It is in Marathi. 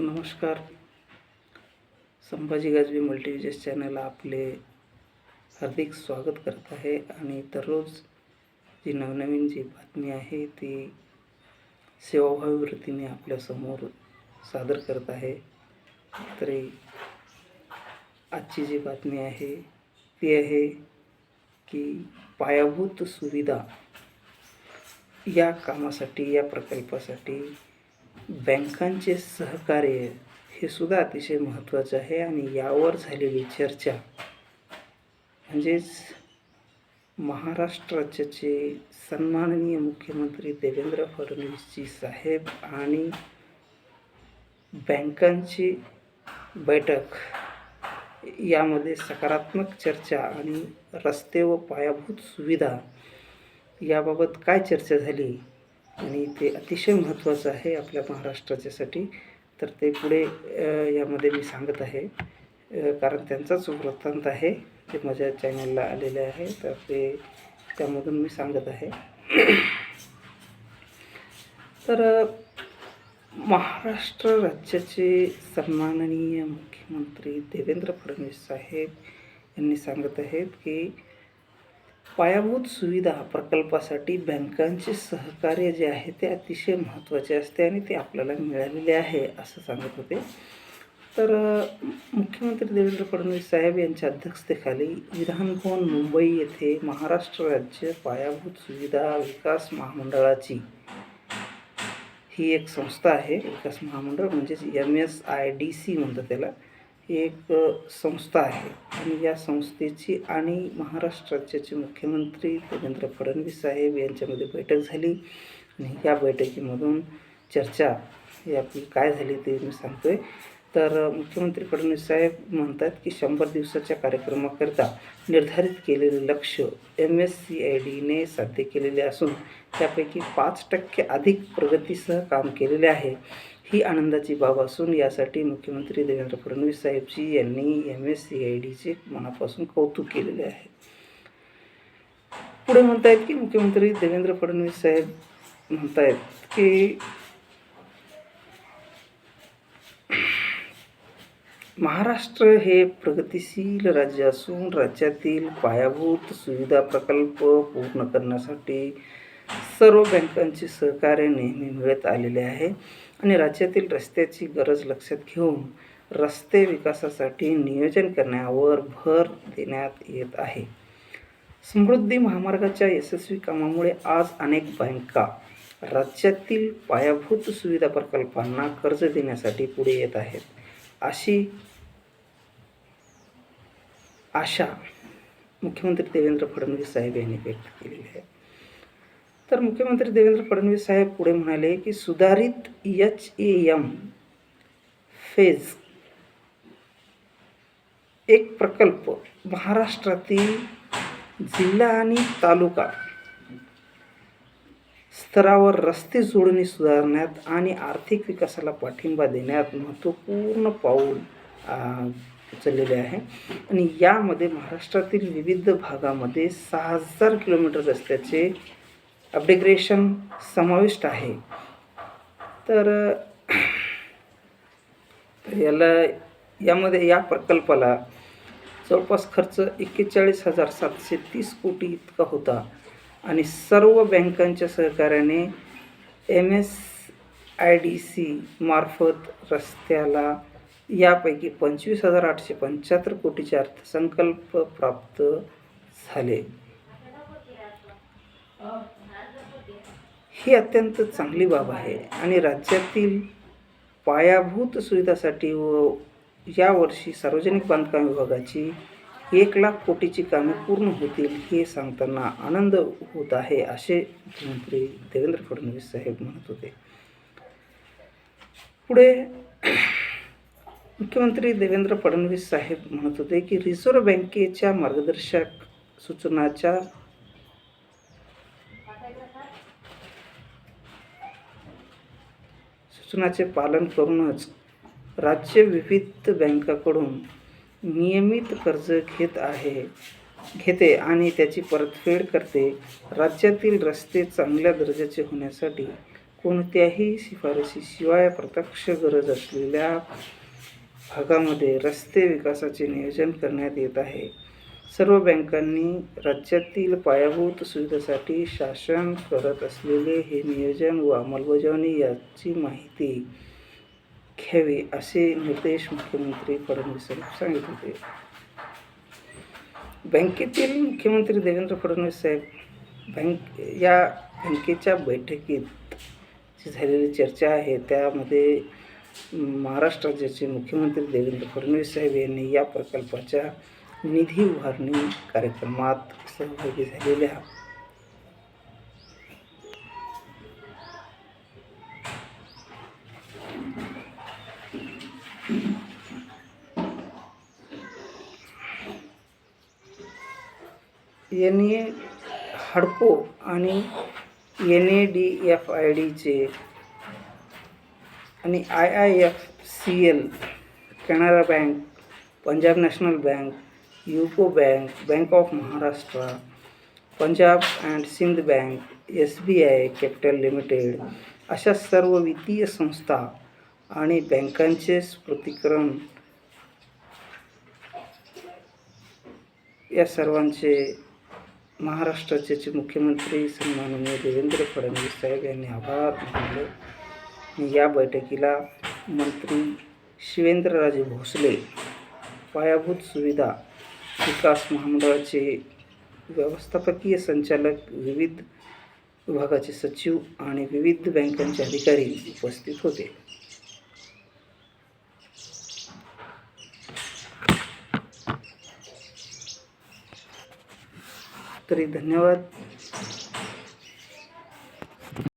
नमस्कार. संभाजी गाजवी मल्टीविजस चॅनलला आपले हार्दिक स्वागत करत आहे आणि दररोज जी नवनवीन जी बातमी आहे ती सेवाभावी वृत्तीने आपल्यासमोर सादर करत आहे. तरी आजची जी बातमी आहे ती आहे की पायाभूत सुविधा या कामासाठी या प्रकल्पासाठी बँकांचे सहकार्य हे सुद्धा अतिशय महत्त्वाचं आहे आणि यावर झालेली चर्चा म्हणजेच महाराष्ट्राचे सन्माननीय मुख्यमंत्री देवेंद्र फडणवीसजी साहेब आणि बँकांची बैठक यामध्ये सकारात्मक चर्चा आणि रस्ते व पायाभूत सुविधा याबाबत काय चर्चा झाली? आणि ते अतिशय महत्त्वाचं आहे आपल्या महाराष्ट्राच्यासाठी. तर ते पुढे यामध्ये मी सांगत आहे. कारण त्यांचाच वृत्तांत आहे ते माझ्या चॅनलला आलेले आहे. तर ते त्यामधून मी सांगत आहे. तर महाराष्ट्र राज्याचे सन्माननीय मुख्यमंत्री देवेंद्र फडणवीस साहेब यांनी सांगत आहेत की पायाभूत सुविधा प्रकल्पासाठी बँकांचे सहकार्य जे आहे ते अतिशय महत्त्वाचे असते आणि ते आपल्याला मिळालेले आहे असं सांगत होते. तर मुख्यमंत्री देवेंद्र फडणवीस साहेब यांच्या अध्यक्षतेखाली विधानभवन मुंबई येथे महाराष्ट्र राज्य पायाभूत सुविधा विकास महामंडळाची ही एक संस्था आहे विकास महामंडळ म्हणजेच M S I D C म्हणतात त्याला. एक संस्था आहे. आणि या संस्थेची आणि महाराष्ट्र राज्याचे मुख्यमंत्री देवेंद्र फडणवीस साहेब यांच्यामध्ये बैठक झाली. आणि या बैठकीमधून चर्चा ही आपली काय झाली ते मी सांगतोय. तर मुख्यमंत्री फडणवीस साहेब म्हणतात की शंभर दिवसाच्या कार्यक्रमाकरिता निर्धारित केलेले लक्ष एम एस सी आय डीने साध्य केलेले असून त्यापैकी पाच टक्के अधिक प्रगतीसह काम केलेले आहे. ही आनंदाची बाब असून यासाठी मुख्यमंत्री देवेंद्र फडणवीस साहेबजी यांनी एम एस सी आय डीचे मनापासून कौतुक केलेले आहे. पुढे म्हणतायत की मुख्यमंत्री देवेंद्र फडणवीस साहेब म्हणतायत की महाराष्ट्र हे प्रगतिशील राज्य असून राज्यातील पायाभूत सुविधा प्रकल्प पूर्ण करण्यासाठी सर्व बँकांचे सहकार्य नेहमी मिळत आलेले आहे. आणि राज्यातील रस्त्याची गरज लक्षात घेऊन रस्ते विकासासाठी नियोजन करण्यावर भर देण्यात येत आहे. समृद्धी महामार्गाच्या यशस्वी कामामुळे आज अनेक बँका राज्यातील पायाभूत सुविधा प्रकल्पांना कर्ज देण्यासाठी पुढे येत आहेत. अशी आशा मुख्यमंत्री देवेंद्र फडणवीस साहेब यांनी व्यक्त केलेली आहे. तर मुख्यमंत्री देवेंद्र फडणवीस साहेब पुढे म्हणाले की सुधारित एच ए एम फेज एक प्रकल्प महाराष्ट्रातील जिल्हा आणि तालुका स्तरावर रस्ते जोडणी सुधारण्यात आणि आर्थिक विकासाला पाठिंबा देण्यात महत्त्वपूर्ण पाऊल उचललेले आहे. आणि यामध्ये महाराष्ट्रातील विविध भागामध्ये सहा हजार किलोमीटर रस्त्याचे अपडेग्रेशन समाविष्ट आहे. तर याला यामध्ये या प्रकल्पाला जवळपास खर्च एक्केचाळीस हजार सातशे तीस कोटी इतका होता आणि सर्व बँकांच्या सहकार्याने M S I D C मार्फत रस्त्याला यापैकी पंचवीस हजार आठशे पंच्याहत्तर कोटीचे अर्थसंकल्प प्राप्त झाले. ही अत्यंत चांगली बाब आहे. आणि राज्यातील पायाभूत सुविधासाठी व यावर्षी सार्वजनिक बांधकाम विभागाची एक लाख कोटीची कामे पूर्ण होतील हे सांगताना आनंद होत आहे असे मुख्यमंत्री देवेंद्र फडणवीस साहेब म्हणत होते. पुढे मुख्यमंत्री देवेंद्र फडणवीस साहेब म्हणत होते की रिझर्व्ह बँकेच्या मार्गदर्शक सूचनाच्या सूचनाचे पालन करूनच राज्य विविध बँकाकडून नियमित कर्ज घेत आहे घेते आणि त्याची परतफेड करते. राज्यातील रस्ते चांगल्या दर्जाचे होण्यासाठी कोणत्याही शिफारशीशिवाय प्रत्यक्ष गरज असलेल्या भागामध्ये रस्ते विकासाचे नियोजन करण्यात येत आहे. सर्व बँकांनी राज्यातील पायाभूत सुविधेसाठी शासन करत असलेले हे नियोजन व अंमलबजावणी याची माहिती घ्यावी असे निर्देश मुख्यमंत्री फडणवीस यांनी सांगितले होते. बँकेतील मुख्यमंत्री देवेंद्र फडणवीस साहेब बँक या बँकेच्या बैठकीत जी झालेली चर्चा आहे त्यामध्ये महाराष्ट्र राज्याचे मुख्यमंत्री देवेंद्र फडणवीस साहेब यांनी या प्रकल्पाच्या निधी उभारणी कार्यक्रमात सहभागी झालेल्या एन ए हडको आणि N A D F I डीचे आणि I I F C L Canara bank Punjab national bank UCO bank bank of Maharashtra Punjab and Sind bank S B I capital limited अशा सर्व वित्तीय संस्था आणि बँकांचे स्फुटीकरण या सर्वांचे महाराष्ट्राचे जे मुख्यमंत्री सन्माननीय देवेंद्र फडणवीस साहेब यांनी आभार मानले. या बैठकीला मंत्री शिवेंद्रराजे भोसले पायाभूत सुविधा विकास महामंडळाचे व्यवस्थापकीय संचालक विविध विभागाचे सचिव आणि विविध बँकांचे अधिकारी उपस्थित होते. तरी धन्यवाद.